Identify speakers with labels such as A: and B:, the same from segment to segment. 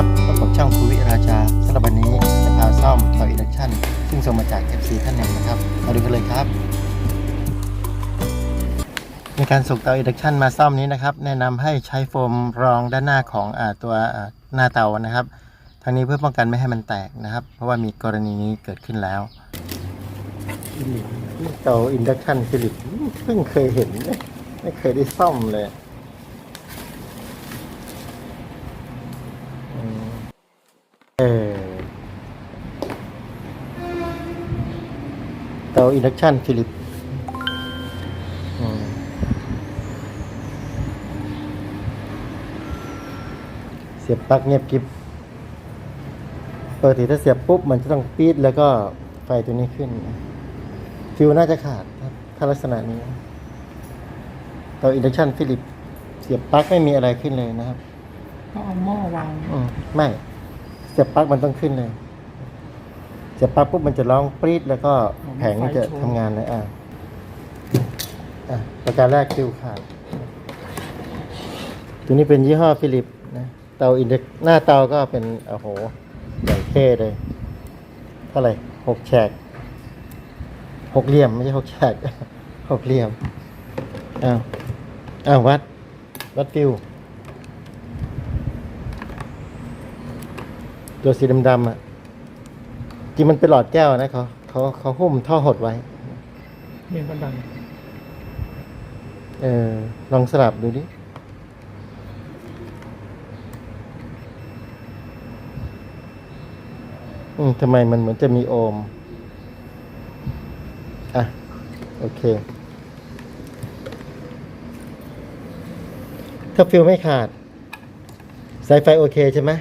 A: ครับพบกับช่องคูวิราชาสำหรับวันนี้จะพาซ่อมต่ออินดักชันซึ่งส่งมาจาก FC ท่านหนึ่งนะครับมาดูกันเลยครับ ในการส่งเตาอินดักชันมาซ่อมนี้นะครับ แนะนำให้ใช้โฟมรองด้านหน้าของอตัวหน้าเตานะครับ ทั้งนี้เพื่อป้องกันไม่ให้มันแตกนะครับ เพราะว่ามีกรณีนี้เกิดขึ้นแล้วเตาอินดักชันฟิลิปเพิ่งเคยเห็นไม่เคยได้ซ่อมเลยอืม เออเตาอินดักชันฟิลิปเสียบปลั๊กเงียบกิบปกติถ้าเสียบปุ๊บ มันจะต้องปี๊ดแล้วก็ไฟตัวนี้ขึ้น ฟิวน่าจะขาดถ้าลักษณะนี้เตัวอินดักชันฟิลิปเสียบปลั๊กไม่มีอะไรขึ้นเลยนะครับ
B: เขาเอาหม้อวาง
A: อื ไม่เสียบปลั๊กมันต้องขึ้นเลยเสียบปลั๊กปุ๊บมันจะร้องปรี๊ดแล้วก็แผงมันจะทำงานเลยอะอะประการแรกฟิวขาดตัวนี้เป็นยี่ห้อฟิลิปนะเตาอินเด็กหน้าเตาก็เป็นโอ้โหใหญ่เท่เลยเท่าไหร่หกแฉกหกเหลี่ยมไม่ใช่หกแฉกหกเหลี่ยมอ้าวอ้าววัด วัดฟิว ตัวสีดำๆอะจริงมันเป็นหลอดแก้วนะเขาเขาเขาหุ้มท่อหดไว้
B: เรียนบันดัง
A: เออ ลองสลับดูดิ อืมทำไมมันเหมือนจะมีโอม อะ โอเค ถ้าฟิลไม่ขาด สายไฟโอเคใช่ไหม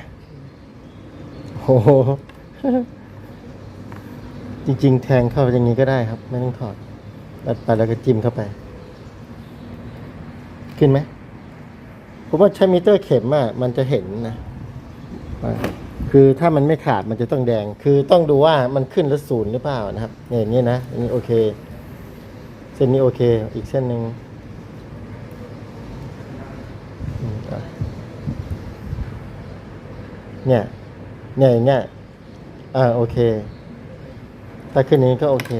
A: โอ้โห จริง ๆ แทงเข้าอย่างนี้ก็ได้ครับ ไม่ต้องถอดรัดไปแล้วก็จิ้มเข้าไป ขึ้นไหมผมว่าใช้มิเตอร์เข็มอะมันจะเห็นนะ คือถ้ามันไม่ขาดมันจะต้องแดง คือต้องดูว่ามันขึ้นแล้วศูนย์หรือเปล่านะครับเนี่ยอย่างนี้นะอันนี้โอเค เส้นนี้โอเค อีกเส้นหนึ่งเนี่ย เนี่ยอย่างเงี้ยอ่าโอเค ถ้าขึ้นนี้ก็โอเค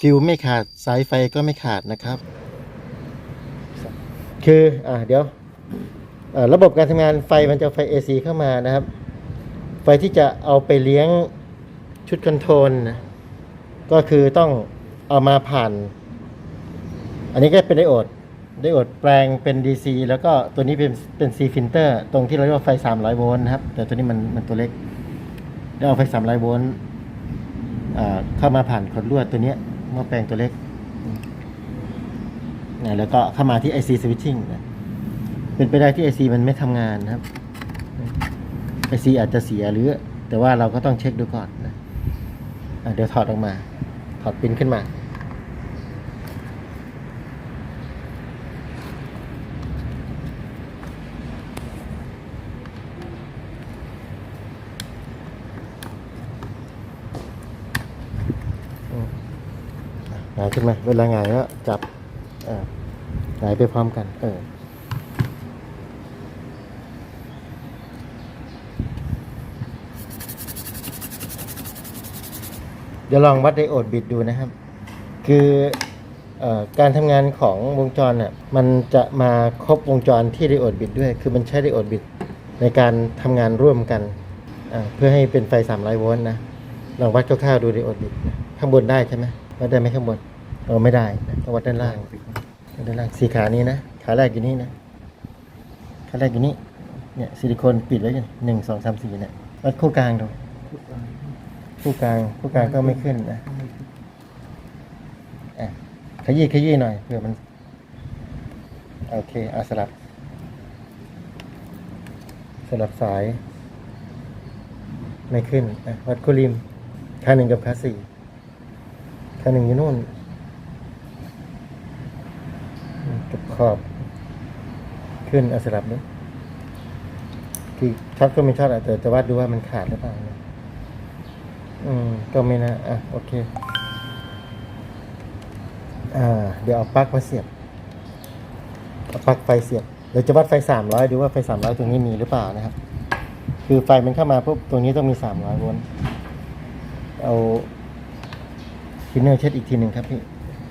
A: ฟิวไม่ขาดสายไฟก็ไม่ขาดนะครับ คืออ่าเดี๋ยวระบบการทำงานไฟมันจะไฟ AC เข้ามานะครับ ไฟที่จะเอาไปเลี้ยงชุดคอนโทรลนก็คือต้องเอามาผ่าน อันนี้ก็เป็นไดโอด ไดโอดแปลงเป็น DC แล้วก็ตัวนี้เป็นเป็น C filter ตรงที่เราเรียกว่าไฟ 300 โวลต์นะครับ แต่ตัวนี้มันมันตัวเล็กแล้เอาไฟ 300 โวลต์เข้ามาผ่านคอนลวดตัวนี้ม้อแปลงตัวเล็กนะแล้วก็เข้ามาที่ IC switching นะเป็นไปได้ที่ IC มันไม่ทำงานนะครับ IC อาจจะเสียหรือ แต่ว่าเราก็ต้องเช็คดูก่อนนะะเดี๋ยวถอดออกมา ถอดปิ้นขึ้นมา อืมอะหงายขึ้นมาเวลาหงายก็จับอ่าหายไปพร้อมกัน เออเดี๋ยวลองวัดไดโอดบิดดูนะครับ คืออการทำงานของวงจรเนี่ยมันจะมาครบวงจรที่ไดโอดบิดด้วย คือมันใช้ไดโอดบิดในการทำงานร่วมกัน เพื่อให้เป็นไฟ300โวลต์นะ ลองวัดคร่าวๆดูไดโอดบิด ข้างบนได้ใช่ไหมวัดได้ไหมข้างบน เออไม่ได้ต้องวัดด้านล่างด้านล่างสีขานี้นะขาแรกอยู่นี่นะขาแรกอยู่นี่เนี่ยซิลิโคนปิดไว้อยู่หนึ่งสองสามสี่เนี่ยวัดคู่กลางดูคู่กลางคู่กลางก็ไม่ขึ้นนะอะขยี้ขยี้หน่อยเผื่อมันโอเคอาสลับสลับสาย ไม่ขึ้นวัดคู่ริมขาหนึ่งกับขาสี่ขาหนึ่งอยู่นู่น กับข อบ ขึ้นเอาสลับดูคือช็อตก็ไม่ช็อตอะแต่จะวัดดูว่ามันขาดหรือเปล่านะอืม ก็ไม่นะอะโอเค อ่า เดี๋ยวเอาปลั๊กมาเสียบเอาปลั๊กไฟเสียบเดี๋ยวจะวัดไฟสามร้อยดูว่าไฟสามร้อยตรงนี้มีหรือเปล่านะครับ คือไฟมันเข้ามาปุ๊บตรงนี้ต้องมีสามร้อยโวลต์เอาทินเนอร์เช็ดอีกทีหนึ่งครับพี่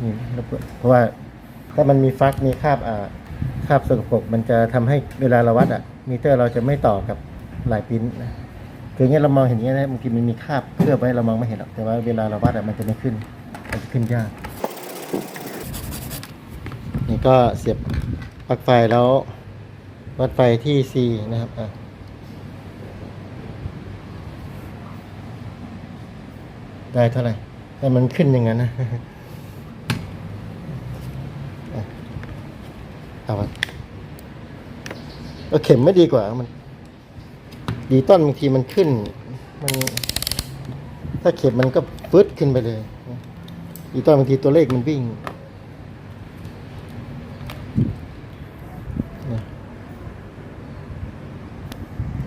A: นี่รบกวนเพราะว่า ถ้ามันมีฟักมีคราบอ่าคราบสกปรกมันจะทำให้เวลาเราวัดอะมิเตอร์เราจะไม่ต่อกับลายปิ้นนะคืออย่างเงี้ยเรามองเห็นอย่างเงี้ยนะบางทีมันมีคราบเคลือบไว้เรามองไม่เห็นหรอกแต่ว่าเวลาเราวัดอะมันจะไม่ขึ้นมันจะขึ้นยากนี่ก็เสียบปลั๊กไฟแล้ววัดไฟที่ C นะครับอะได้เท่าไหร่แต่มันขึ้นอย่างนั้นนะ อะ เอาเอาเข็มไม่ดีกว่ามัน ดีต้นบางทีมันขึ้น มัน ถ้าเข็มมันก็ฟึดขึ้นไปเลย ดีต้นบางทีตัวเลขมันวิ่ง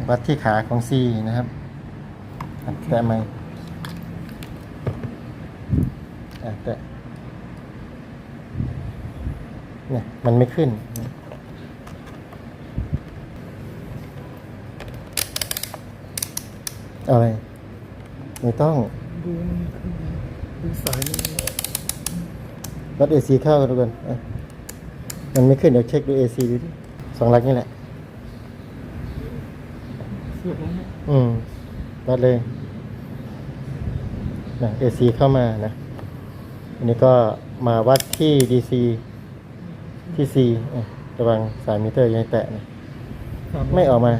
A: วัดที่ขาของ C นะครับแตะไหมอะแตะเนี่ยมันไม่ขึ้น อะไร ไม่ต้อง
B: ดูมันคือดูสายมัน
A: วัด AC เข้ากันดูกันอะมันไม่ขึ้นเดี๋ยวเช็คดู AC ดูดิสองหลักนี่แหละ
B: เสียบแล้วเนี่ย
A: อืมวัดเลยนะ AC เข้ามานะ อันนี้ก็มาวัดที่ DC ที่ C อะระวังสายมิเตอร์ยังแตะนะ
B: สาม
A: ไม่ออกมา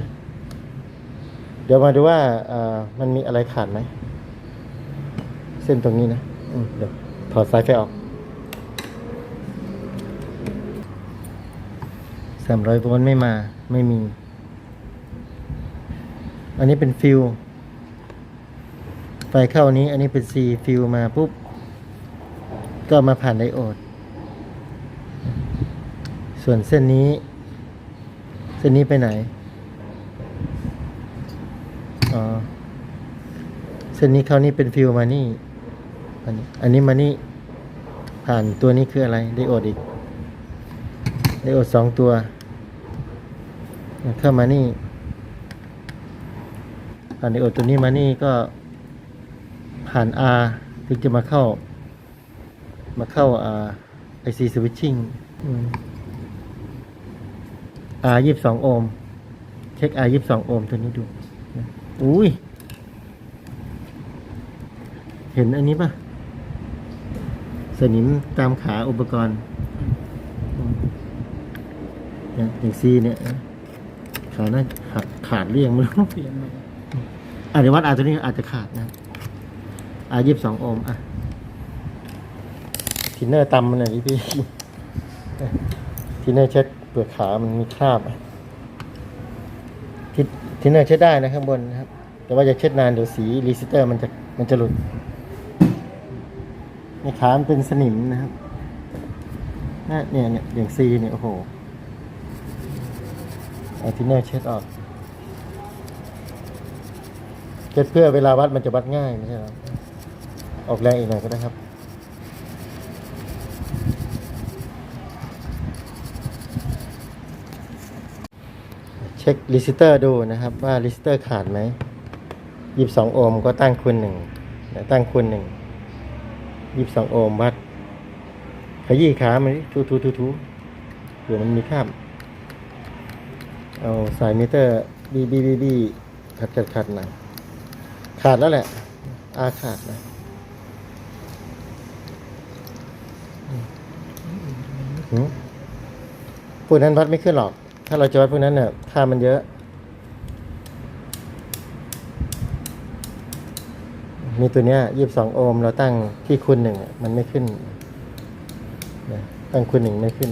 A: เดี๋ยวมาดูว่าอ่ามันมีอะไรขาดไหม เส้นตรงนี้นะอืมเดี๋ยวถอดสายไฟออกสามร้อยโวลต์ไม่มาไม่มี อันนี้เป็นฟิวไฟเข้านี้ อันนี้เป็น C ฟิวมาปุ๊บ ก็มาผ่านไดโอด ส่วนเส้นนี้ เส้นนี้ไปไหน อ๋อ เส้นนี้เขานี่เป็นฟิวมานี่อันนี้อันนี้มานี่ ผ่านตัวนี้คืออะไร ไดโอดอีก ไดโอดสองตัว เข้ามานี่ผ่านไดโอดตัวนี้มานี่ก็ผ่าน R ถึงจะมาเข้า มาเข้าอา IC switching อืม R ยี่สิบสองโอห์มเช็ค R ยี่สิบสองโอห์มตัวนี้ดูนะอุ้ย เห็นอันนี้ปะสนิมตามขาอุปกรณ์อืมเนี่ยอย่างซีเนี่ยนะขาน่าหักขาดเรี่ยงไม่รู้
B: เปลี่ยนมา
A: อะเดี๋ยววัดอาตัวนี้อาจจะขาดนะอายี่สิบสองโอห์มอะทินเนอร์ตำมันหน่อยดิพี่ ทินเนอร์เช็ด เปลือกขามันมีคราบอ่ทิทินเนอร์เช็ดได้นะข้างบนนะครับ แต่ว่าจะเช็ดนานเดี๋ยวสีรีซิสเตอร์มันจะมันจะหลุดในขามันเป็นสนิมนะครับน่าเนี่ยเนี่ยอย่างซีเนี่ยโอ้โหเอาทินเนอร์เช็ดออกเช็ดเพื่อเวลาวัดมันจะวัดง่ายไม่ใช่หรอออกแรงอีกหน่อยก็ได้ครับ ช็ครีสิสเตอร์ดูนะครับว่ารีสิสเตอร์ขาดไหมยี่สิบสองโอห์มก็ตั้งคูณหนึ่งตั้งคูณหนึ่งยี่สิบสองโอห์มวัด ขยี้ขามันทูทูทูทูเดี๋ยวมันมีข้ามเอาสายมิเตอร์บีบีบีบีขัดขัดขัดหน่อยขาดแล้วแหละ อาขาดนะหืมพวกนั้นวัดไม่ขึ้นหรอก ถ้าเราจะวัดพวกนั้นเนี่ยค่ามันเยอะ มีตัวเนี้ยยี่สิบสองโอห์มเราตั้งที่คูณหนึ่งมันไม่ขึ้นนะตั้งคูณหนึ่งไม่ขึ้น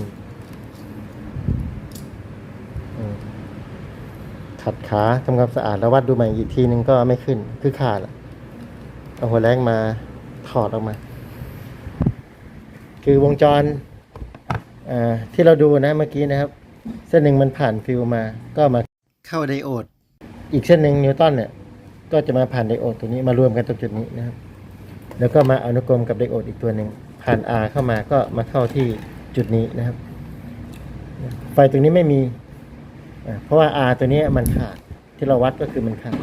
A: ขัดขาทำความสะอาดแล้ววัดดูใหม่อีกทีนึงก็ไม่ขึ้น คือขาดอะเอาหัวแรงมาถอดออกมา คือวงจรที่เราดูนะเมื่อกี้นะครับ เส้นหนึ่งมันผ่านฟิวมา ก็มาเข้าไดโอด อีกเส้นหนึ่งนิวตันเนี่ย ก็จะมาผ่านไดโอดตัวนี้มารวมกันตรงจุดนี้นะครับ แล้วก็มาอนุกรมกับไดโอดอีกตัวหนึ่งผ่าน R เข้ามาก็มาเข้าที่จุดนี้นะครับ ไฟตรงนี้ไม่มีอ่าเพราะว่า R ตัวนี้มันขาดที่เราวัดก็คือมันขาด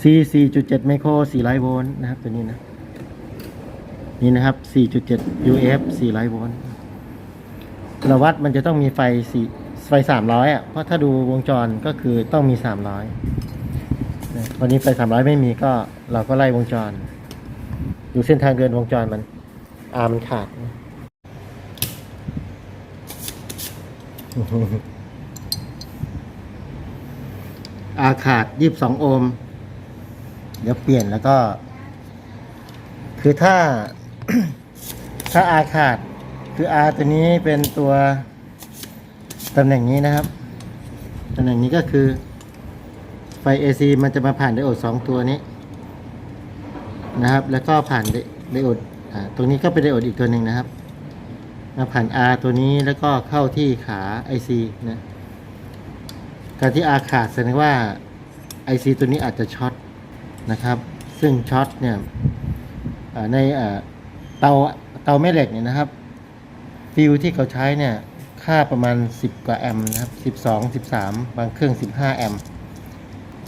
A: C 4.7 ไมโคร400โวลต์นะครับ ตัวนี้นะ นี่นะครับ 4.7 UF 400โวลต์เราวัดมันจะต้องมีไฟ4 ไฟ300อะเพราะถ้าดูวงจรก็คือต้องมี300นะวันนี้ไฟ300ไม่มีก็เราก็ไล่วงจรดูเส้นทางเดินวงจรมันอามันขาดอาขาด22โอห์มเดี๋ยวเปลี่ยนแล้วก็ คือถ้า ถ้าอาขาด คืออาตัวนี้เป็นตัว ตำแหน่งนี้นะครับ ตำแหน่งนี้ก็คือ ไฟ AC มันจะมาผ่านไดโอดสองตัวนี้นะครับ แล้วก็ผ่านไดไดโอดตรงนี้ก็เป็นไดโอดอีกตัวหนึ่งนะครับ มาผ่าน R ตัวนี้แล้วก็เข้าที่ขา IC นะ การที่ R ขาดแสดงว่า IC ตัวนี้อาจจะช็อตนะครับ ซึ่งช็อตเนี่ยในเอ่อเตาเตาแม่เหล็กเนี่ยนะครับ ฟิวที่เขาใช้เนี่ย ค่าประมาณ 10 กว่าแอมป์นะครับ 12 13 บางเครื่อง 15 แอมป์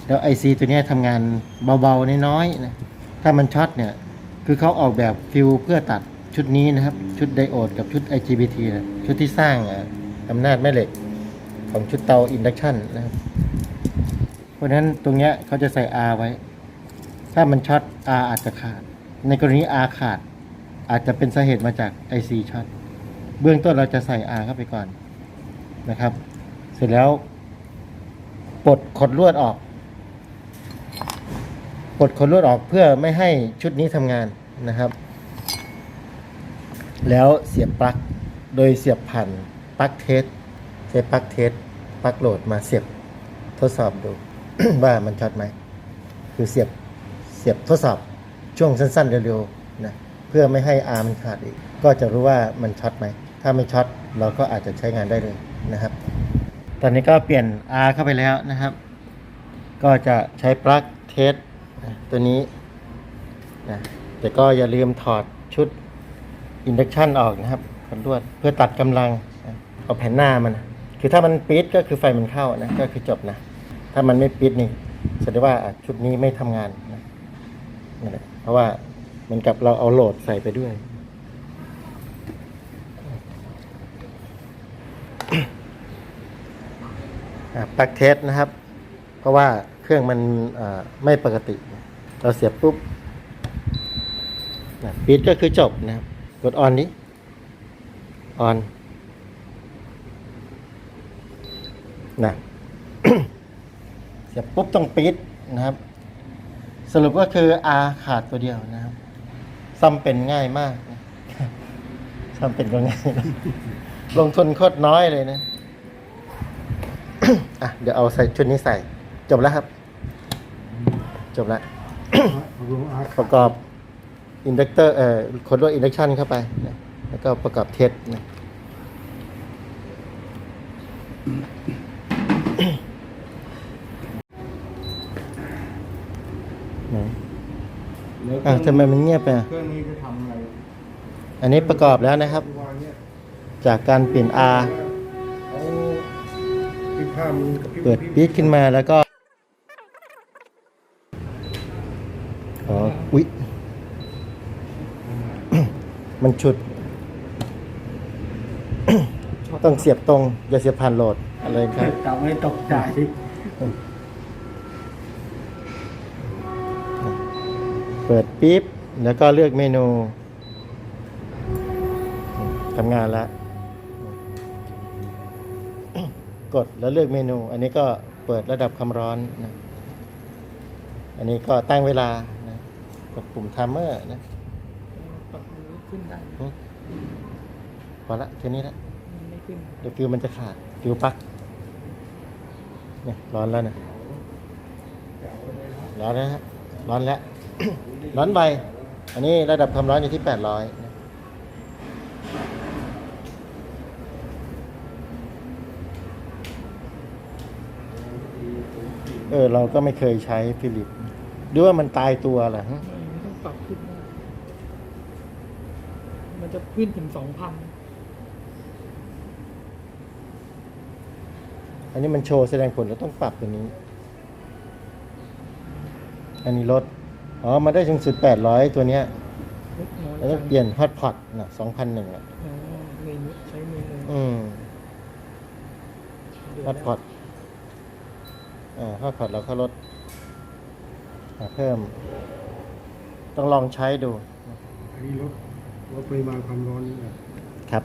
A: แล้ว IC ตัวนี้ทำงานเบาๆ น้อยๆนะถ้ามันช็อตเนี่ย คือเขาออกแบบฟิวเพื่อตัดชุดนี้นะครับ ชุดไดโอดกับชุด IGBT นะชุดที่สร้างอะอำนาจแม่เหล็กของชุดเตาอินดักชันนะครับเพราะฉะนั้นตรงนี้เขาจะใส่ R ไว้ ถ้ามันช็อต R อาจจะขาด ในกรณี R ขาด อาจจะเป็นสาเหตุมาจาก IC ช็อต เบื้องต้นเราจะใส่ R เข้าไปก่อนนะครับ เสร็จแล้วปลดขดลวดออกปลดขดลวดออกเพื่อไม่ให้ชุดนี้ทำงานนะครับ แล้วเสียบปลั๊กโดยเสียบผ่านปลั๊กเทสใช้ปลั๊กเทสปลั๊กโหลดมาเสียบทดสอบดู ว่ามันช็อตไหม คือเสียบเสียบทดสอบช่วงสั้นๆเร็วๆนะเพื่อไม่ให้อาร์มันขาดอีก ก็จะรู้ว่ามันช็อตไหม ถ้าไม่ช็อตเราก็อาจจะใช้งานได้เลยนะครับ ตอนนี้ก็เปลี่ยน R เข้าไปแล้วนะครับ ก็จะใช้ปลั๊กเทสตัวนี้นะแต่ก็อย่าลืมถอดชุดอินดักชันออกนะครับขนลวดเพื่อตัดกำลังเอาแผ่นหน้ามัน คือถ้ามันปิดก็คือไฟมันเข้านะก็คือจบนะ ถ้ามันไม่ปิดนี่แสดงว่าชุดนี้ไม่ทำงานนะเพราะว่าเหมือนกับเราเอาโหลดใส่ไปด้วย อะ ปลั๊กเทสนะครับ เพราะว่าเครื่องมันไม่ปกติ เราเสียบปุ๊บปิดก็คือจบนะครับ กดออนนี้ออนนะเสียบปุ๊บต้องปิดนะครับ สรุปก็คือ R ขาดตัวเดียวนะครับซ่อมเป็นง่ายมากซ่อมเป็นก็ง่าย ลงทุนโคตรน้อยเลยนะ อะเดี๋ยวเอาใส่ชุดนี้ใส่ จบแล้วครับ จบแล้ว ประกอบอินดักเตอร์เอ่อคดลวดอินดักชันเข้าไปนะแล้วก็ประกอบเทสนะไหน
B: แล้ว
A: อะทำไมมันเงียบไปอะ
B: เครื่องนี้จะทำอะไร
A: อันนี้ประกอบแล้วนะครับ
B: วางเนี่ย
A: จากการเปลี่ยน R
B: เอา ที่ข้ามกับพี่
A: เปิดปี๊ดขึ้นมาแล้วก็ อ๋อ อุ๊ย มันฉุด ต้องเสียบตรง อย่าเสียบผ่านโหลดอะไรครับ
B: กลับไม่ตกใจ
A: เปิดปิ๊บ แล้วก็เลือกเมนูทำงานแล้ว กดแล้วเลือกเมนู อันนี้ก็เปิดระดับความร้อนนะอันนี้ก็ตั้งเวลานะกดปุ่มไทม์เมอร์นะ
B: ปรับมือขึ้นได้
A: อืมพอละแค่นี้ละ
B: มันไม่ขึ้น
A: เดี๋ยวฟิวมันจะขาดฟิวปลั๊กเนี่ยร้อนแล้วนะร้อนแล้วฮะร้อนแล้ว ร้อนไปอันนี้ระดับความร้อนอยู่ที่แปดร้อยนะ เออ เราก็ไม่เคยใช้ฟิลิปดูว่ามันตายตัวเหรอฮะ
B: ไม่มันต้องปรับขึ้นได้มันจะขึ้นถึงสองพัน
A: อันนี้มันโชว์แสดงผลเราต้องปรับตัวนี้ อันนี้ลดอ๋อ มาได้ถึงสุดแปดร้อยตัวเนี้ย
B: ลดน้อย
A: แล้ว
B: จั
A: ต้องงเปลี่ยนฮอตพอตนะสองพันหนึ่งอะ
B: อ๋อเมนูใช้เมนู
A: อืม
B: เดืน
A: ฮอตพอต อ่าฮอตพอตเราก็ลดอ่าเพิ่ม ต้องลองใช้ดู
C: อันนี้ลดลดปริมาณความร้อนแบบ
A: ครับ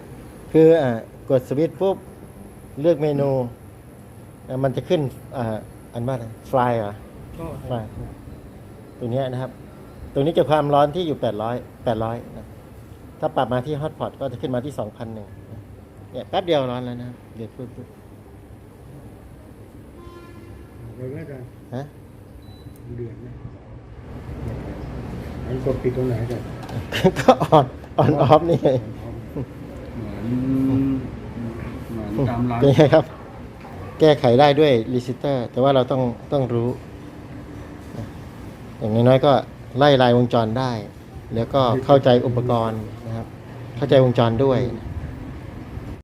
A: คืออ่ากดสวิตช์ปุ๊บ เลือกเมนูอ่ามันจะขึ้นอ่าอันว่าอะไรฟลายเหรอ
B: ก็
A: ฟลายตัวเนี้ยนะครับตัวนี้จะความร้อนที่อยู่แปดร้อยแปดร้อยนะถ้าปรับมาที่ฮอตพอตก็จะขึ้นมาที่สองพันหนึ่งเนี่ยแป๊บเดียวร้อนแล้วนะเดือดปุ๊บ ปุ๊บ
C: เราก็จะ
A: ฮะ
C: เดือดนะอันกดปิดตรงไหนกัน
A: ก็ออนออนออฟนี่ไง
D: เหมือนเหมือนตามร้าน
A: เป็นไงครับ แก้ไขได้ด้วยรีซิเตอร์ แต่ว่าเราต้องต้องรู้นะอย่างน้อยๆก็ไล่ลายวงจรได้ แล้วก็เข้าใจอุปกรณ์นะครับ เข้าใจวงจรด้วย
C: อ